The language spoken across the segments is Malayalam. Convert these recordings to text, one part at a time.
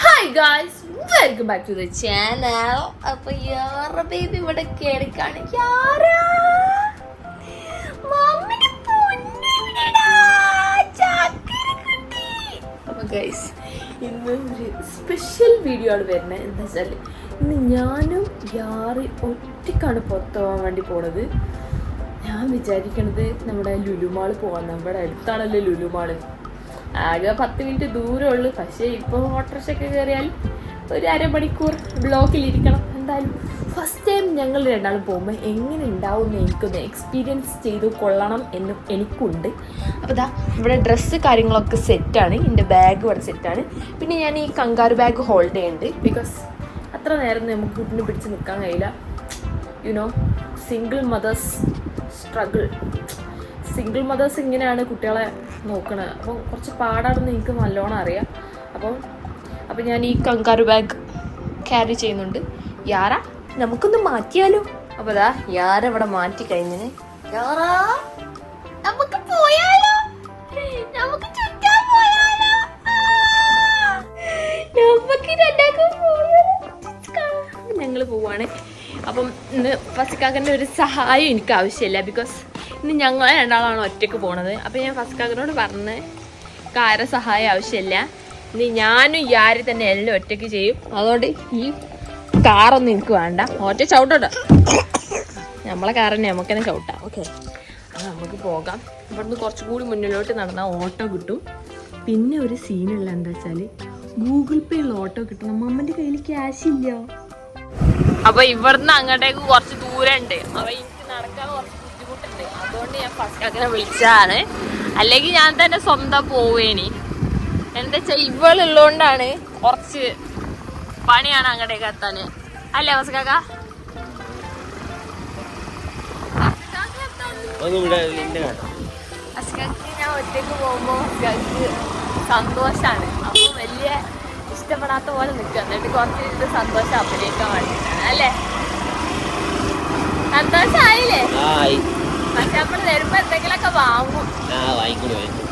Hi guys welcome back to the channel അപ്പൊ യാറ ബേബി ഇവിടെ കേറിക്കാണ്. ഗൈസ് ഇന്ന് ഒരു സ്പെഷ്യൽ വീഡിയോ ആണ് വരുന്നത്. എന്താ വെച്ചാൽ ഇന്ന് ഞാനും യാറി ഒറ്റക്കാണ് പുറത്തു പോകാൻ വേണ്ടി പോണത്. ഞാൻ വിചാരിക്കണത് നമ്മുടെ ലുലുമാൾ പോകാൻ നമ്മുടെ അടുത്താണല്ലോ ലുലുമാൾ ആകെ പത്ത് മിനിറ്റ് ദൂരമുള്ളൂ. പക്ഷേ ഇപ്പോൾ ഓട്ടോറിക്ഷയൊക്കെ കയറിയാൽ ഒരു അരമണിക്കൂർ ബ്ലോക്കിലിരിക്കണം. എന്തായാലും ഫസ്റ്റ് ടൈം ഞങ്ങൾ രണ്ടാളും പോകുമ്പോൾ എങ്ങനെ ഉണ്ടാവും എനിക്കൊന്ന് എക്സ്പീരിയൻസ് ചെയ്ത് കൊള്ളണം എന്ന് എനിക്കുണ്ട്. അപ്പോൾ ഇതാ ഇവിടെ ഡ്രസ്സ് കാര്യങ്ങളൊക്കെ സെറ്റാണ് എന്റെ ബാഗ് ഇവിടെ സെറ്റാണ് പിന്നെ ഞാൻ ഈ കങ്കാറ് ബാഗ് ഹോൾഡ് ചെയ്യുന്നുണ്ട്. ബിക്കോസ് അത്ര നേരം നമുക്ക് കുട്ടിനെ പിടിച്ച് നിൽക്കാൻ കഴിയില്ല. You know single mothers struggle single mothers ഇങ്ങനെയാണ് കുട്ടികളെ നോക്കണത് അപ്പം കുറച്ച് പാടാണെന്ന് എനിക്ക് നല്ലോണം അറിയാം. അപ്പം അപ്പം ഞാൻ ഈ കങ്കാരു ബാഗ് ക്യാരി ചെയ്യുന്നുണ്ട്. യാറ നമുക്കൊന്ന് മാറ്റിയാലോ? അപ്പോൾ അതാ യാര ഇവിടെ മാറ്റി കഴിഞ്ഞിന്? യാറാ നമുക്ക് പോയാലോ? നമുക്ക് പോയാലോ? ഞങ്ങൾ പോവാണ്. അപ്പം ഇന്ന് ഫസ്കാക്കന്റെ ഒരു സഹായം എനിക്ക് ആവശ്യമില്ല ബിക്കോസ് ഇന്ന് ഞങ്ങൾ രണ്ടാളാണ് ഒറ്റയ്ക്ക് പോണത്. അപ്പം ഞാൻ ഫസ്റ്റ് ഫസ്കാക്കനോട് പറഞ്ഞ് കാര സഹായം ആവശ്യമില്ല. ഇനി ഞാനും യാരി തന്നെ എല്ലാം ഒറ്റയ്ക്ക് ചെയ്യും. അതുകൊണ്ട് ഈ കാറൊന്നും എനിക്ക് വേണ്ട. ഒറ്റ ചവിട്ടോട്ടോ. നമ്മളെ കാർ തന്നെ നമുക്ക് തന്നെ ചവിട്ടാം. ഓക്കെ നമുക്ക് പോകാം. ഇവിടുന്ന് കുറച്ചും കൂടി മുന്നിലോട്ട് നടന്നാൽ ഓട്ടോ കിട്ടും. പിന്നെ ഒരു സീനുള്ള എന്താ വെച്ചാൽ ഗൂഗിൾ പേ ഉള്ള ഓട്ടോ കിട്ടണം. മമ്മന്റെ കയ്യിൽ ക്യാഷ് ഇല്ല. അപ്പൊ ഇവിടുന്ന് അങ്ങോട്ടേക്ക് കുറച്ച് ദൂരം ഉണ്ട് അപ്പൊ എനിക്ക് നടക്കാൻ കുറച്ച് ബുദ്ധിമുട്ടുണ്ട് അതുകൊണ്ട് ഞാൻ ഫസ്റ്റ് അങ്ങനെ വിളിച്ചതാണ്. അല്ലെങ്കിൽ ഞാൻ തന്നെ സ്വന്തം പോവേനി. എന്താ വെച്ചാ ഇവളുള്ളതുകൊണ്ടാണ് കുറച്ച് പണിയാണ് അങ്ങോട്ടേക്ക് എത്താന്. അല്ലേ ഞാൻ ഒറ്റയ്ക്ക് ഫസ്കാക്ക് സന്തോഷാണ്. അപ്പൊ വലിയ ഇഷ്ടപ്പെടാത്ത പോലെ നിൽക്കുക എന്നിട്ട് കുറച്ച് ഇത് സന്തോഷം അഭിനയിക്കാൻ വേണ്ടിയിട്ടാണ് അല്ലേ? സന്തോഷായില്ലേ? പക്ഷെ നമ്മൾ വരുമ്പോ എന്തെങ്കിലുമൊക്കെ വാങ്ങും. ആ വാങ്ങിക്കൊണ്ട് വാങ്ങിക്കും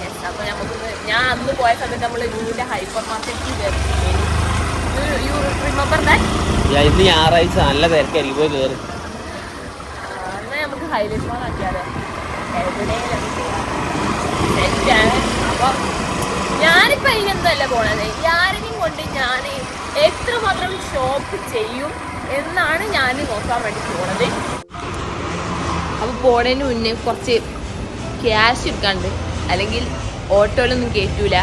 യെസ് അപ്പൊ നമുക്ക് ഞാൻ അന്ന് പോയ സമയത്ത് നമ്മൾ ലുവിന്റെ ഹൈപ്പർ മാർക്കറ്റിൽ യു റിമെമ്പർ ദാറ്റ് ഞാൻ ഇന്ന് ഞായറാഴ്ച നല്ല തിരക്കായിരിക്കും പോയി കയറി എന്നാൽ നമുക്ക് ഹൈലൈറ്റ് മാൾ ആക്കിയാലോ? എവിടെയെങ്കിലും സെറ്റാണ് അപ്പം ഞാനിപ്പോൾ അതിനെന്തല്ല പോണത്. ആരെങ്കിലും കൊണ്ട് ഞാൻ എത്രമാത്രം ഷോപ്പ് ചെയ്യും എന്നാണ് ഞാൻ നോക്കാൻ വേണ്ടി പോണത്. അപ്പോൾ പോണേന് മുന്നേ കുറച്ച് ക്യാഷ് എടുക്കാണ്ട് അല്ലെങ്കിൽ ഓട്ടോയിലൊന്നും കയറ്റൂല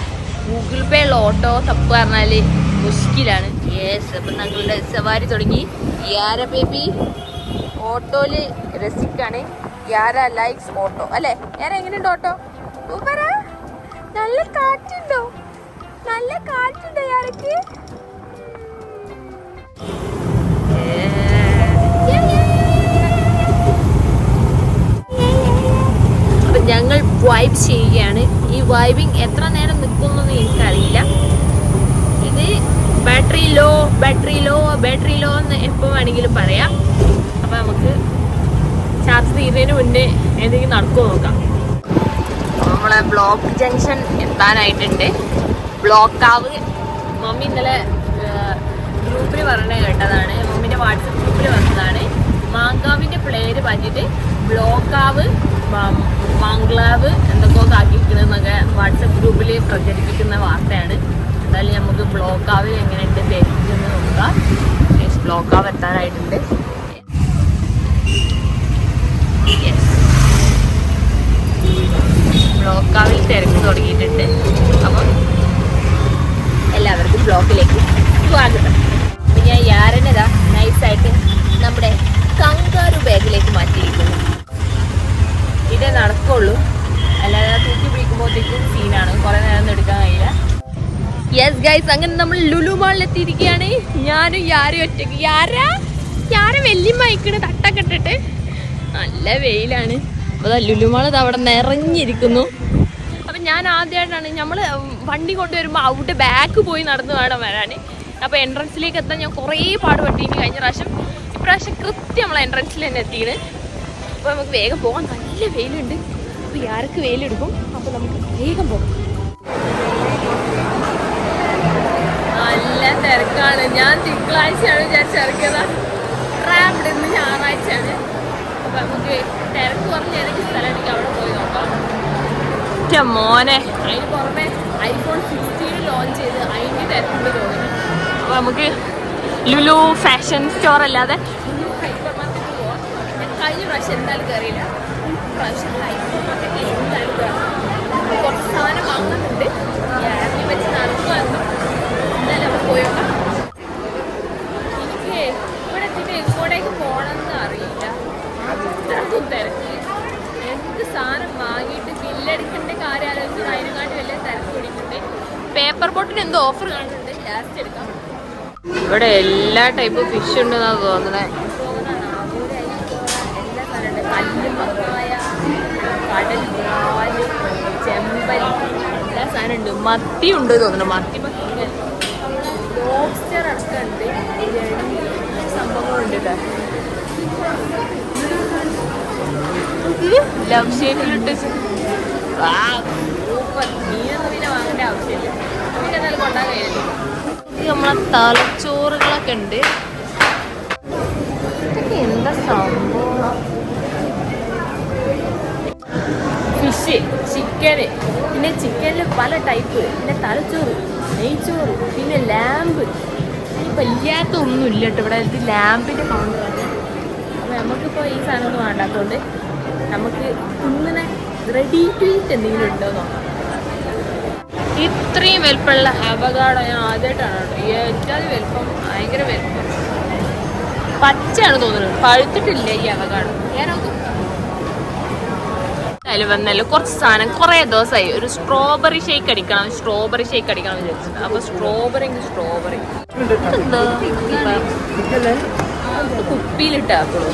ഗൂഗിൾ പേ ഉള്ള ഓട്ടോ തപ്പ് പറഞ്ഞാൽ മുഷ്കിലാണ്. യെസ് അപ്പം ഞങ്ങളുടെ സവാരി തുടങ്ങി. യാര ബേബി ഓട്ടോയിൽ രസിക്കാണ്. യാര ലൈക്സ് ഓട്ടോ അല്ലേ? ഞാൻ എങ്ങനെയുണ്ട് ഓട്ടോ നല്ല കാറ്റുണ്ടോ? നല്ല കാറ്റുണ്ടോ യാരക്ക് വൈബ് ചെയ്യുകയാണ്. ഈ വൈബിങ് എത്ര നേരം നിൽക്കുന്നൊന്നും എനിക്കറിയില്ല. ഇത് battery low battery low battery low എന്ന് എപ്പോൾ വേണമെങ്കിലും പറയാം. അപ്പോൾ നമുക്ക് ചാർജ് തീരുന്നതിന് മുന്നേ എന്തെങ്കിലും നടക്കുമോ നോക്കാം. നമ്മളെ ബ്ലോക്ക് ജംഗ്ഷൻ എത്താനായിട്ടുണ്ട്. ബ്ലോക്കാവ് മമ്മി ഇന്നലെ ഗ്രൂപ്പിൽ പറഞ്ഞ കേട്ടതാണ്. മമ്മിന്റെ വാട്സപ്പ് ഗ്രൂപ്പിൽ വന്നതാണ്. മാങ്കാവിന്റെ പ്ലേര് പറ്റിയിട്ട് ബ്ലോക്കാവ് മംഗ്ലാവ് എന്തൊക്കെയോ ആക്കിയിരിക്കണെന്നൊക്കെ വാട്സപ്പ് ഗ്രൂപ്പിൽ പ്രചരിപ്പിക്കുന്ന വാർത്തയാണ്. എന്തായാലും നമുക്ക് ബ്ലോക്കാവ് എങ്ങനെയുണ്ട് തെറ്റിച്ചെന്ന് നോക്കാം. ബ്ലോക്കാവ് എത്താനായിട്ടുണ്ട്. ബ്ലോക്കാവിൽ തിരക്ക് തുടങ്ങിയിട്ടുണ്ട്. അപ്പം എല്ലാവർക്കും ബ്ലോക്കിലേക്ക് സ്വാഗതം. അപ്പം ഞാൻ യാരനതാ നൈസായിട്ട് നമ്മുടെ കങ്കാരു ബാഗിലേക്ക് മാറ്റിയിരിക്കുന്നു. ഇതേ നടക്കുള്ളൂ. അല്ലാതെ തൂക്കി പിടിക്കുമ്പോഴത്തേക്കും സീനാണ് കുറെ നേരം എടുക്കാൻ കഴിയില്ല. യെസ് ഗൈസ് അങ്ങനെ നമ്മൾ ലുലു മാളിൽ എത്തിയിരിക്കുകയാണ്. ഞാനും യാരും ഒറ്റയ്ക്ക്. യാരാ? യാര വെല്ലിമ്മ അയക്കണ് തട്ടൊക്കെ ഇട്ടിട്ട് നല്ല വെയിലാണ്. അപ്പോൾ ലുലു മാൾ ഇത് അവിടെ നിറഞ്ഞിരിക്കുന്നു. അപ്പം ഞാൻ ആദ്യമായിട്ടാണ് നമ്മൾ വണ്ടി കൊണ്ടുവരുമ്പോൾ അവിടെ ബാക്ക് പോയി നടന്നു വേണം വരാൻ. അപ്പോൾ എൻട്രൻസിലേക്ക് എത്താൻ ഞാൻ കുറേ പാടുപെട്ടിനി കഴിഞ്ഞ പ്രാവശ്യം. ഇപ്രാവശ്യം കൃത്യം നമ്മൾ എൻട്രൻസിൽ തന്നെ എത്തിയത് അപ്പൊ നമുക്ക് വേഗം പോകാൻ നല്ല വെയിലുണ്ട്. അപ്പോൾ ആർക്ക് വെയിലെടുക്കും. അപ്പോൾ നമുക്ക് വേഗം പോകാം. നല്ല തിരക്കാണ്. ഞാൻ തിങ്കളാഴ്ചയാണ് ഞാൻ ഇറക്കിയതാ ട്രാവഡ് ഇന്ന് ഞായറാഴ്ചയാണ്. അപ്പൊ നമുക്ക് തിരക്ക് കുറഞ്ഞ ഏതെങ്കിലും സ്ഥലമാണെങ്കിൽ അവിടെ പോയി നോക്കാം. മോനെ. അതിന് പുറമെ ഐഫോൺ സിക്സ്റ്റീൻ ലോഞ്ച് ചെയ്ത് അതിന്റെ തിരക്കുണ്ട് തോന്നുന്നു. അപ്പോൾ നമുക്ക് ലുലു ഫാഷൻ സ്റ്റോർ അല്ലാതെ കഴിഞ്ഞ പ്രാവശ്യം എന്തായാലും കയറിയില്ല പ്രാവശ്യം ഹൈപ്പർ എന്തായാലും കയറാം കുറച്ച് സാധനം വാങ്ങുന്നുണ്ട്. ഇറങ്ങി വെച്ച് നടക്കുമായിരുന്നു എന്തായാലും നമുക്ക് പോയോക്കാം എനിക്ക് ഇവിടെ എത്തിയിട്ട് എങ്ങോട്ടേക്ക് പോകണമെന്ന് അറിയില്ല. അത്രക്കും തിരക്ക് എന്ത് സാധനം വാങ്ങിയിട്ട് ബില്ലടിക്കേണ്ട കാര്യം ആലോചിച്ച് അതിനെക്കാട്ടി വലിയ തിരക്ക് പിടിക്കുന്നുണ്ട്. പേപ്പർ ബോട്ടിന് എന്തോ ഓഫർ കാണുന്നുണ്ട്. ലാസ്റ്റ് എടുക്കാം. ഇവിടെ എല്ലാ ടൈപ്പ് ഫിഷ് ഉണ്ടെന്നാണ് തോന്നുന്നത് എല്ലാ സാധനമുണ്ട് കല്ലുമക്കായ കടൽ പാൽ ചെമ്പൽ എല്ലാ സാധനം ഉണ്ട് മത്തി ഉണ്ട് തോന്നുന്നു മത്തി. ലോബ്സ്റ്റർ അടക്കമുണ്ട്. സംഭവങ്ങളുണ്ട് കേട്ടോ ലവ് ഷേപ്പിലിട്ട് സൂപ്പർ മീനൊന്നും പിന്നെ വാങ്ങേണ്ട ആവശ്യമില്ല. നമുക്ക് എന്തായാലും കൊണ്ടാൻ കഴിയില്ല നമ്മളെ തലച്ചോറുകളൊക്കെ ഉണ്ട്. ഇതൊക്കെ എന്താ സംഭവം? Fish chicken. പിന്നെ ചിക്കനിൽ പല ടൈപ്പ് പിന്നെ തലച്ചോറ് നെയ്ച്ചോറ് പിന്നെ ലാമ്പ്. ഇപ്പം ഒന്നും ഇല്ല കേട്ടോ. ഇവിടെ ഇത് ലാമ്പിന്റെ കൗണ്ടറാണ് അപ്പോൾ നമുക്കിപ്പോൾ ഈ സാധനമൊന്നും വേണ്ടാത്തതുകൊണ്ട് നമുക്ക് ഇങ്ങനെ റെഡി ടു ഈറ്റ് എന്തെങ്കിലും ഉണ്ടോ നോക്കാം. ഇത്രയും വലുപ്പമുള്ള അപകടം ഞാൻ ആദ്യമായിട്ടാണ് കേട്ടോ. ഏറ്റവും വലുപ്പം ഭയങ്കര വലുപ്പം. പച്ചയാണ് തോന്നുന്നത് പഴുത്തിട്ടില്ല ഈ അപകടം ഞാനൊക്കെ അതിൽ വന്നല്ലോ കുറച്ച് സാധനം കുറേ ദിവസമായി ഒരു സ്ട്രോബെറി ഷേക്ക് അടിക്കണം സ്ട്രോബെറി ഷേക്ക് അടിക്കണം എന്ന് വിചാരിച്ചത് അപ്പൊ സ്ട്രോബെറി സ്ട്രോബെറി കുപ്പിയിലിട്ടാക്കുള്ളൂ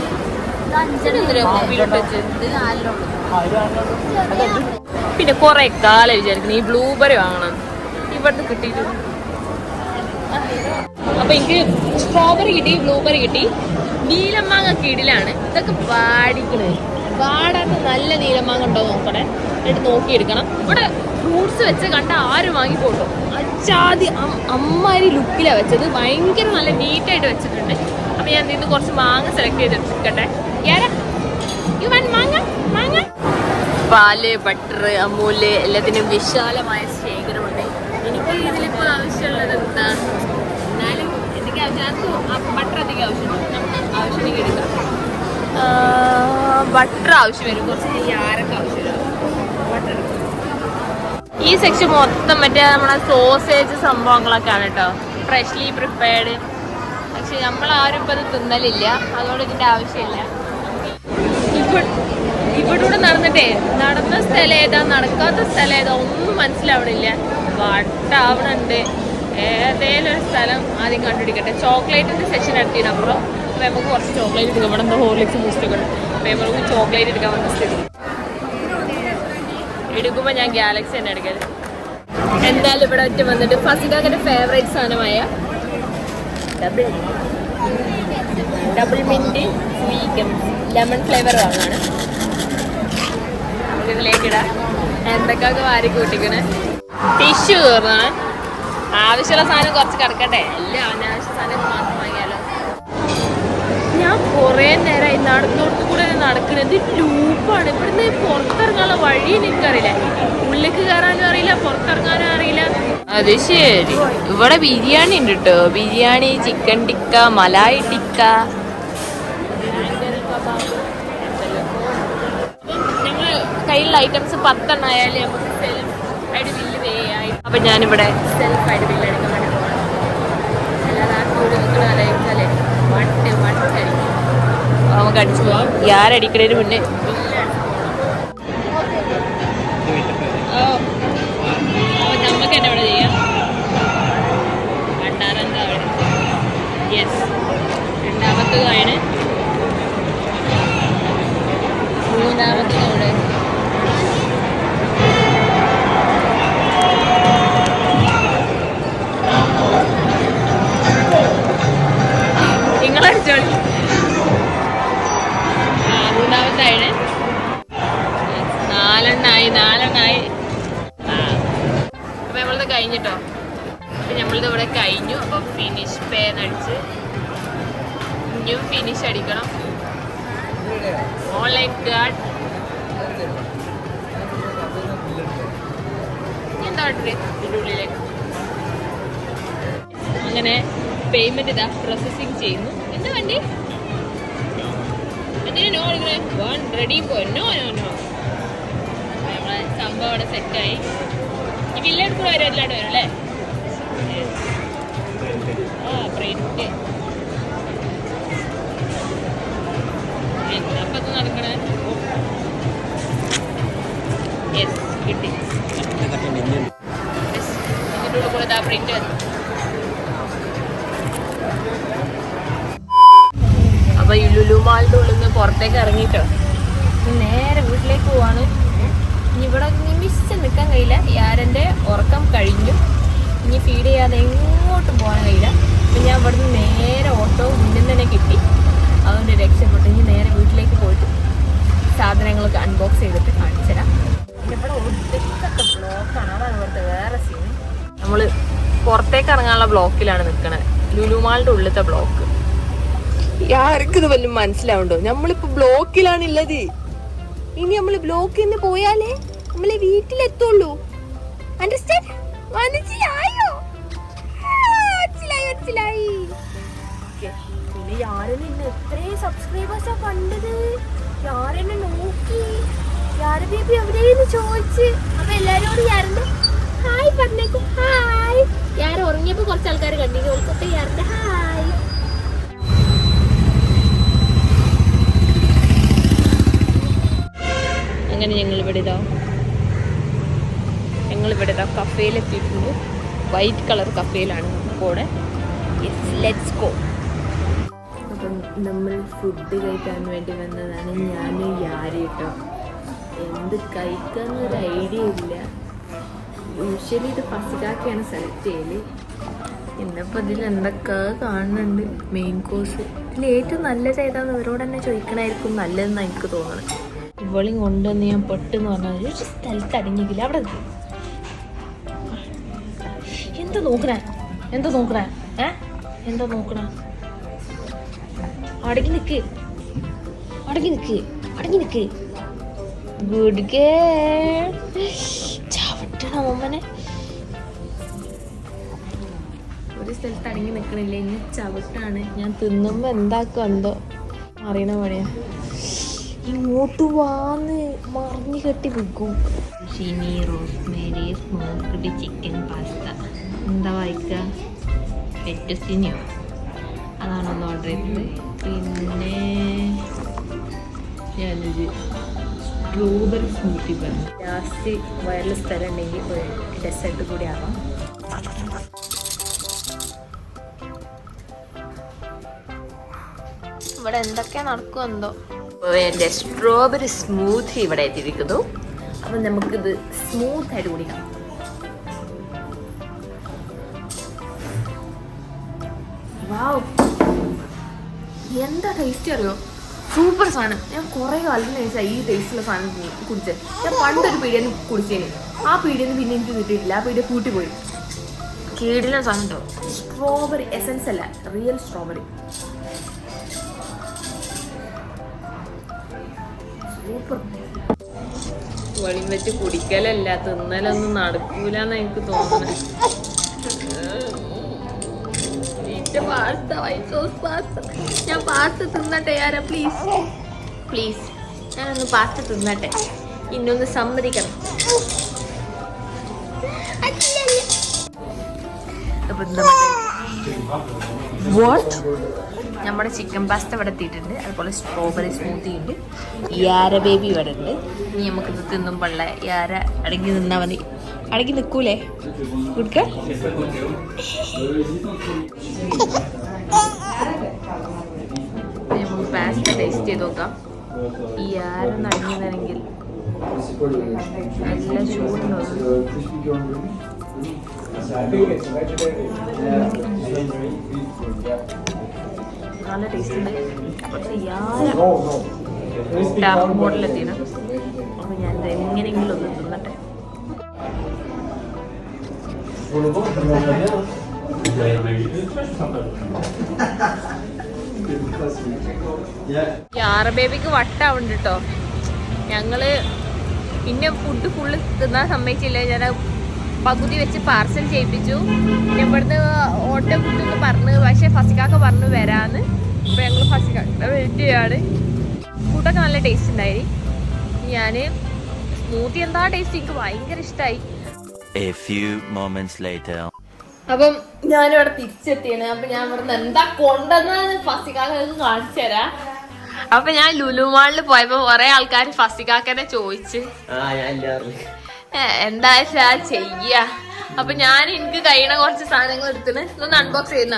പിന്നെ കുറെ കാലം വിചാരിക്കുന്നു. ഈ ബ്ലൂബെറി വാങ്ങണം. ഇവിടുന്ന് കിട്ടിയിട്ട്. അപ്പൊ എനിക്ക് സ്ട്രോബെറി കിട്ടി ബ്ലൂബെറി കിട്ടി. നീലമാങ്ങ കിടിലാണ്. ഇതൊക്കെ വാടിക്കണേ. വാടാത്ത നല്ല നീലമാങ്ങ ഉണ്ടോ നോക്കണേ. എന്നിട്ട് നോക്കിയെടുക്കണം. ഇവിടെ ഫ്രൂട്ട്സ് വെച്ച് കണ്ട ആരും വാങ്ങിക്കോട്ടോ. അച്ചാതി അമ്മാരി ലുക്കിലാണ് വെച്ചത്. ഭയങ്കര നല്ല നീറ്റായിട്ട് വെച്ചിട്ടുണ്ട്. അപ്പൊ ഞാൻ നിന്ന് കുറച്ച് മാങ്ങ സെലക്ട് ചെയ്തെടുക്കട്ടെ മാങ്ങ? മാങ്ങ? പാൽ ബട്ടർ അമൂൽ എല്ലാത്തിനും വിശാലമായ ശേഖരമുണ്ട്. എനിക്ക് ഇതിലിപ്പോൾ ആവശ്യമുള്ളത് എന്താ? എന്നാലും എനിക്ക് ആവശ്യം ബട്ടർ അധികം ആവശ്യമുണ്ട് നമുക്ക് ആവശ്യമെങ്കിൽ എടുക്കാം. ബട്ടർ ആവശ്യം വരും. കുറച്ച് ഈ ആരൊക്കെ ആവശ്യം വരും? ഈ സെക്ഷൻ മൊത്തം മറ്റേ നമ്മളെ സോസേജ് സംഭവങ്ങളൊക്കെയാണ് കേട്ടോ ഫ്രഷ്ലി പ്രിപ്പയർഡ് പക്ഷെ നമ്മൾ ആരും ഇപ്പം അത് തിന്നലില്ല. അതുകൊണ്ട് ഇതിന്റെ ആവശ്യമില്ല. ഇവിടെ നടന്നിട്ടേ നടന്ന സ്ഥലം ഏതാ? നടക്കാത്ത സ്ഥലം ഏതാ? ഒന്നും മനസ്സിലാവണില്ല. വട്ടാവണുണ്ട് ഏതേലും ഒരു സ്ഥലം ആദ്യം കണ്ടുപിടിക്കട്ടെ. ചോക്ലേറ്റിന്റെ സെക്ഷൻ എടുത്തതിനപ്പുറം അപ്പൊ നമുക്ക് കുറച്ച് ചോക്ലേറ്റ് എടുക്കാം. ഇവിടെ എന്താ ഹോർലിക്സ് ബൂസ്റ്റുകൾ അപ്പൊ നമുക്ക് ചോക്ലേറ്റ് എടുക്കാൻ വന്ന സ്ഥിതി എടുക്കുമ്പോൾ ഞാൻ ഗാലക്സി തന്നെ എടുക്കരുത് എന്തായാലും ഇവിടെ ഒറ്റ വന്നിട്ട് ഫസികാക്കിന്റെ ഫേവറേറ്റ് സാധനമായ ഡബിൾ ഡബിൾ മിന്റ് സ്വീറ്റും ലെമൺ ഫ്ലേവർ വാങ്ങാണ്. നമുക്കിതിലേക്ക് ഇടാം. എന്തൊക്കെയൊക്കെ വാരി കൂട്ടിക്കണേ. ടിഷ്യൂ തീർന്നാണ് ആവശ്യമുള്ള സാധനം കുറച്ച് കിടക്കട്ടെ. എല്ലാം അനാവശ്യ സാധനം മാത്രം ഞാൻ കുറേ നേരമായി നടന്നോട്ട് കൂടെ നടക്കുന്നത്. ലൂപ്പാണ്. ഇവിടുന്ന് പുറത്തിറങ്ങാനുള്ള വഴി എനിക്കറിയില്ല. ഉള്ളിലേക്ക് കയറാനും അറിയില്ല പുറത്തിറങ്ങാനും അറിയില്ല. അത് ശരി. ഇവിടെ ബിരിയാണി ഉണ്ട് കേട്ടോ ബിരിയാണി ചിക്കൻ ടിക്ക മലായി ടിക്ക ഞങ്ങൾ കയ്യിലുള്ള ഐറ്റംസ് പത്തെണ്ണം ആയാലും നമുക്ക് സെൽഫ് ആയിട്ട് ബില്ല് പേ ആയി. അപ്പം ഞാനിവിടെ സെൽഫ് ആയിട്ട് ബില്ല് എടുക്കാൻ വേണ്ടി പോകണം അല്ലാതെ ആ കൂടി നിൽക്കുന്ന ആലോചിച്ചാലേ വട്ട് വട്ടായിരിക്കും നമുക്ക് ആരടിക്കണതിന് മുന്നേ. നമുക്ക് തന്നെ നിങ്ങളടിച്ചോളി മൂന്നാമത്തായാണ് നാലെണ്ണായി നാലെണ്ണായി. അപ്പൊ നമ്മളത് കഴിഞ്ഞിട്ടോ? നമ്മളിത് ഇവിടെ കഴിഞ്ഞു. അപ്പോൾ ഫിനിഷ് പേ അടിച്ച് ഇനിയും ഫിനിഷ് അടിക്കണം. ഓൺലൈൻ ഗാർഡ് എന്താ ഇതിന്റെ ഉള്ളിലേക്ക് അങ്ങനെ പേയ്മെന്റ് ഇതാ പ്രോസസ്സിങ് ചെയ്യുന്നു. എന്താ വണ്ടി? എന്തിനാ നോ വൺ റെഡി പോ നോ നോ നോ നമ്മളെ സംഭവം അവിടെ സെറ്റായി ഈ വില്ലേജ് കൂടെ വരും എല്ലായിട്ട് വരും അല്ലേ? ആ പ്രിന്റ് ഇത് നടക്കണേ? യെസ് കിട്ടി. ഉള്ളിൽ കൂടെ ഇതാ പ്രിന്റ് വന്നു അപ്പൊ ഈ ലുലു മാളിന്റെ ഉള്ളിൽ നിന്ന് പുറത്തേക്ക് ഇറങ്ങിട്ടോ നേരെ വീട്ടിലേക്ക് പോവാണ്. ഇനി ഇവിടെ നിമിഷം നിൽക്കാൻ കഴിയില്ല. യാരന്റെ ഉറക്കം കഴിഞ്ഞു. ഇനി ഫീഡ് ചെയ്യാതെ എങ്ങോട്ടും പോകാൻ കഴിയില്ല. അപ്പം ഞാൻ ഇവിടുന്ന് നേരെ ഓട്ടോ മുന്നിൽ തന്നെ കിട്ടി. അതുകൊണ്ട് രക്ഷപ്പെട്ടു. ഇനി നേരെ വീട്ടിലേക്ക് പോയിട്ട് സാധനങ്ങളൊക്കെ അൺബോക്സ് ചെയ്തിട്ട് കാണിച്ചു തരാം. പിന്നെ വേറെ നമ്മൾ പുറത്തേക്ക് ഇറങ്ങാനുള്ള ബ്ലോക്കിലാണ് നിൽക്കുന്നത് ലുലുമാളിന്റെ ഉള്ളിലത്തെ ബ്ലോക്ക് ആർക്കിത് വല്ലതും മനസ്സിലാവുണ്ടോ? നമ്മളിപ്പോ ബ്ലോക്കിലാണുള്ളത്. ഇനി നമ്മൾ ബ്ലോക്കിൽ നിന്ന് പോയാലേ നമ്മളെ വീട്ടിലെത്തുള്ളൂ. Understand hi hi. ഉറങ്ങിയപ്പോ കുറച്ച് ആൾക്കാർ കണ്ടിരുന്നു ഹായ്. അങ്ങനെ ഞങ്ങൾ ഇവിടെ ഇതാ ഞങ്ങൾ ഇവിടെ ഇതാ കഫേയിലെത്തിയിട്ടുണ്ട് വൈറ്റ് കളർ കഫേയിലാണ് കൂടെ. യെസ് ലെറ്റ്സ് ഗോ അപ്പം നമ്മൾ ഫുഡ് കഴിക്കാൻ വേണ്ടി വന്നതാണ് ഞാൻ യാരി കേട്ടോ എന്ത് കഴിക്കാന്നൊരു ഐഡിയ ഇല്ല. യൂഷ്വലി ഇത് പസിലാക്കിയാണ് സെലക്ട് ചെയ്യൽ. ഇന്നിപ്പോൾ ഇതിൽ എന്തൊക്കെ കാണുന്നുണ്ട് മെയിൻ കോഴ്സ് ഇതിൽ ഏറ്റവും നല്ലത് ഏതാന്ന് ഇവരോട് തന്നെ ചോദിക്കണമായിരിക്കും നല്ലതെന്ന് എനിക്ക് തോന്നുന്നത് ഇവളെയും കൊണ്ടുവന്ന് ഞാൻ പെട്ടെന്ന് പറഞ്ഞാൽ ഒരു സ്ഥലത്ത് അടങ്ങിയില്ല അവിടെ എന്ത് നോക്കണേ? എന്താ നോക്കണേ? ഏ? എന്താ നോക്കണേ? അടങ്ങി നിക്ക്. അടങ്ങി നിക്ക്. അടങ്ങി നിക്ക്. ഗുഡ് ഗേ ചവിട്ടണ അമ്മനെ ഒരു സ്ഥലത്ത് അടങ്ങി നിൽക്കണില്ല ഇനി ചവിട്ടാണ്. ഞാൻ തിന്നുമ്പോൾ എന്താക്കും എന്തോ അറിയണ പണിയാ. ഇങ്ങോട്ട് വാന്ന് മറിഞ്ഞു കെട്ടി വിൽക്കും ഷിനി റോസ്മേരി സ്മോക്ക്ഡ് ചിക്കൻ പാസ്ത. എന്താ വായിക്കുക ഫെറ്റസിനിയോ അതാണൊന്ന് ഓർഡർ ചെയ്തത്. പിന്നെ ഞാനൊരു സ്ട്രോബെറി സ്മൂത്തി പറഞ്ഞു. ലാസ്റ്റ് വയറിൽ സ്ഥലം ഉണ്ടെങ്കിൽ ഒരു ഡെസേർട്ട് കൂടി ആവാം. ഇവിടെ എന്തൊക്കെ നടക്കും എന്തോ എന്റെ സ്ട്രോബെറി സ്മൂത്തി ഇവിടെ എത്തിയിരിക്കുന്നു. അപ്പം നമുക്കിത് സ്മൂത്ത് ആയിട്ട് കുടിക്കാം വാവ് എന്താ ടേസ്റ്റ് അറിയോ? സൂപ്പർ സാധനം. ഞാൻ കുറേ കാലത്തിന് കഴിച്ചാൽ ഈ ടേസ്റ്റുള്ള സാധനം കുടി- കുടിച്ചത് ഞാൻ പണ്ടൊരു പീടിയെന്ന് കുടിച്ചേന്. ആ പീടിയെന്ന് പിന്നെ എനിക്ക് കിട്ടിയിട്ടില്ല. ആ പീടിയ കൂട്ടിപ്പോയി കീടിലെ സാധനം കേട്ടോ സ്ട്രോബെറി എസൻസ് അല്ല. റിയൽ സ്ട്രോബെറി സൂപ്പർ വളിയും വെച്ച് കുടിക്കലല്ല തിന്നലൊന്നും നടക്കൂലെന്ന് എനിക്ക് പാസ്ത ഞാൻ പാസ്ത തിന്നട്ടെ ആരാ? പ്ലീസ്. പ്ലീസ്. ഞാനൊന്ന് പാസ്ത തിന്നട്ടെ. ഇന്നൊന്ന് സമ്മതിക്കണം. അപ്പൊ വാട്ട് നമ്മുടെ ചിക്കൻ പാസ്ത ഇവിടെ എത്തിയിട്ടുണ്ട്. അതുപോലെ സ്ട്രോബെറി സ്മൂത്തി ഉണ്ട്. യാര ബേബി ഇവിടെ ഉണ്ട്. ഇനി നമുക്ക് നമുക്കിത് തിന്നുമ്പോള്ള യാര. അടങ്ങി നിന്നാൽ മതി. അടങ്ങി നിൽക്കൂലേ കുടിക്ക നമുക്ക് പാസ്ത ടേസ്റ്റ് ചെയ്ത് നോക്കാം. ഈ യാര നടങ്ങിയതാണെങ്കിൽ നല്ല ചൂടുണ്ട് നല്ല ടേസ്റ്റ് ഉണ്ട്. പക്ഷെ യാര ടാപ്പ് മോഡലെത്തിയാണ് അപ്പോൾ ഞാൻ എങ്ങനെയെങ്കിലും ഒന്ന് തിന്നട്ടെ. യാറ ബേബിക്ക് വട്ടാവുണ്ട് കേട്ടോ ഞങ്ങൾ പിന്നെ ഫുഡ് ഫുള്ള് തിന്നാൻ സമ്മതിച്ചില്ല. ഞാൻ പകുതി വെച്ച് പാർസൽ ചെയ്യിപ്പിച്ചു. പിന്നെ ഇവിടുന്ന് ഓട്ടോ കിട്ടുമെന്ന് പറഞ്ഞു പക്ഷെ ഫസിക്കാക്ക പറഞ്ഞു വരാന്ന്. അപ്പൊ ഞങ്ങൾ ഫസിക്കാക്ക വെയിറ്റ് ചെയ്യാണ് ഫുഡൊക്കെ നല്ല ടേസ്റ്റ് ഉണ്ടായി. ഞാൻ സ്മൂത്തി എന്താ ടേസ്റ്റ് എനിക്ക് ഭയങ്കര ഇഷ്ടമായി. അപ്പം ഞാനിവിടെ തിരിച്ചെത്തിയാണ്. അപ്പൊ ഞാൻ ഇവിടുന്ന് എന്താ കൊണ്ടുവന്നത് ഫസിക്കാക്ക് കാണിച്ചു തരാം. അപ്പൊ ഞാൻ ലുലു മാളിൽ പോയപ്പോ കൊറേ ആൾക്കാർ ഫസിക്കാക്കനെ ചോദിച്ച്. ആ ഞാൻ എല്ലാവരും "ഏ, എന്താ വെച്ചാ ചെയ്യ. അപ്പൊ ഞാൻ എനിക്ക് കഴിയണ കുറച്ച് സാധനങ്ങൾ എടുത്തിന് ഇതൊന്ന് അൺബോക്സ് ചെയ്യുന്ന.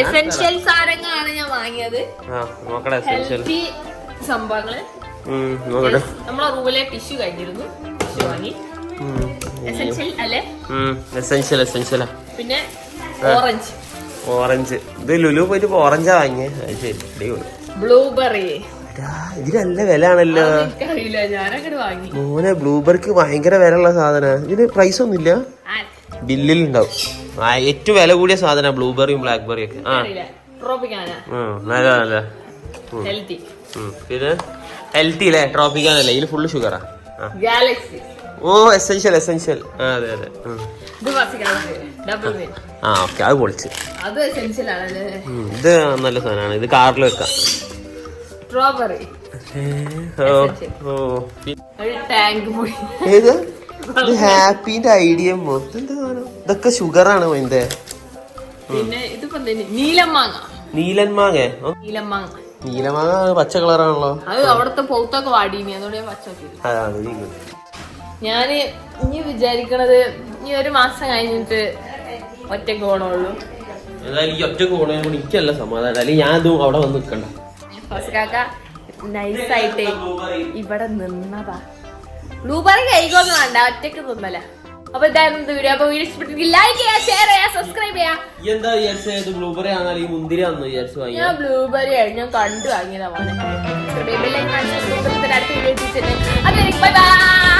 എസെൻഷ്യൽ സാധനങ്ങളാണ് ഞാൻ വാങ്ങിയത്. എസെൻഷ്യൽ ഹെൽത്തി സംഭവങ്ങൾ. നമ്മളെ റൂമിലെ ടിഷ്യൂ കഴിഞ്ഞിരുന്നു. ടിഷ്യൂ വാങ്ങി. എസെൻഷ്യൽ അല്ലെ? എസെൻഷ്യൽ എസെൻഷ്യലാ പിന്നെ ഓറഞ്ച് ഓറഞ്ച് ഇത് ലുലു പോയിട്ട് ഓറഞ്ചാ വാങ്ങിയേ. ശരി. ബ്ലൂബെറി ഇതിന് നല്ല വില ആണല്ലോ മോനെ ബ്ലൂബെർക്ക് ഭയങ്കര വില ഉള്ള സാധന ഇതിന് പ്രൈസ് ഒന്നുമില്ല. ബില്ലിൽ ഉണ്ടാവും ഏറ്റവും വില കൂടിയ സാധന ബ്ലൂബെറിയും ബ്ലാക്ക്ബെറിയും ഒക്കെ ആ നല്ല നല്ല. പിന്നെ? ഹെൽത്തി അല്ലേ? ട്രോപ്പിക്കാനല്ലേ ഇതിൽ ഫുള്ള് ഷുഗറാ ഓ എസെൻഷ്യൽ എസെൻഷ്യൽ ആ അതെ അതെ. ആ. ഓക്കെ അത് പൊളിച്ച്. ഇത് നല്ല സാധനമാണ്. ഇത് കാറിൽ വെക്കാം. സ്ട്രോബെറി. ഏത്? ഹാപ്പിന്റെ ഐഡിയ മൊത്തം? ഇതൊക്കെ ഷുഗറാണ് ഇതിന്റെ പിന്നെ ഇതിപ്പോ എന്തേനി? നീലമാങ്ങ നീലന്മാങ്ങ ഓ, നീലമാങ്ങ നീലമാങ്ങ പച്ച കളറാണല്ലോ. അത് അവിടുത്തെ പൗത്തൊക്കെ വാടീനി. അതുകൊണ്ട് പച്ച ഞാൻ ഇനി വിചാരിക്കണത് ഇനി ഒരു മാസം കഴിഞ്ഞിട്ട് ഒറ്റയ്ക്ക് പോണുള്ളൂ ഏതായാലും ഈ ഒറ്റ കോണേ കൊണ്ട് എനിക്കല്ല സമാധാനം. അല്ലെങ്കിൽ ഞാൻ ഇതും അവിടെ വന്ന് നിൽക്കണ്ട ഫസ്കാക്ക നൈസായിട്ട് ഇവിടെ നിന്നതാ. ബ്ലൂബെറി കഴിക്കൊന്നും വേണ്ട ഒറ്റയ്ക്ക് തിന്നല. അപ്പൊ ഇതായിരുന്നു വീഡിയോ അപ്പൊ വീഡിയോ ഇഷ്ടപ്പെട്ടെങ്കിൽ ലൈക്ക് ചെയ്യാ ഷെയർ ചെയ്യാ സബ്സ്ക്രൈബ് ചെയ്യാ എന്താ എന്താ വിചാരിച്ചത് ബ്ലൂബെറി ആണോ ഈ മുന്തിരി ആണെന്ന് വിചാരിച്ചു വാങ്ങി ഞാൻ ബ്ലൂബെറി ആണ് ഞാൻ കണ്ടു വാങ്ങിയതാ മോനെ. അടുത്ത വീഡിയോ ബൈ ബൈ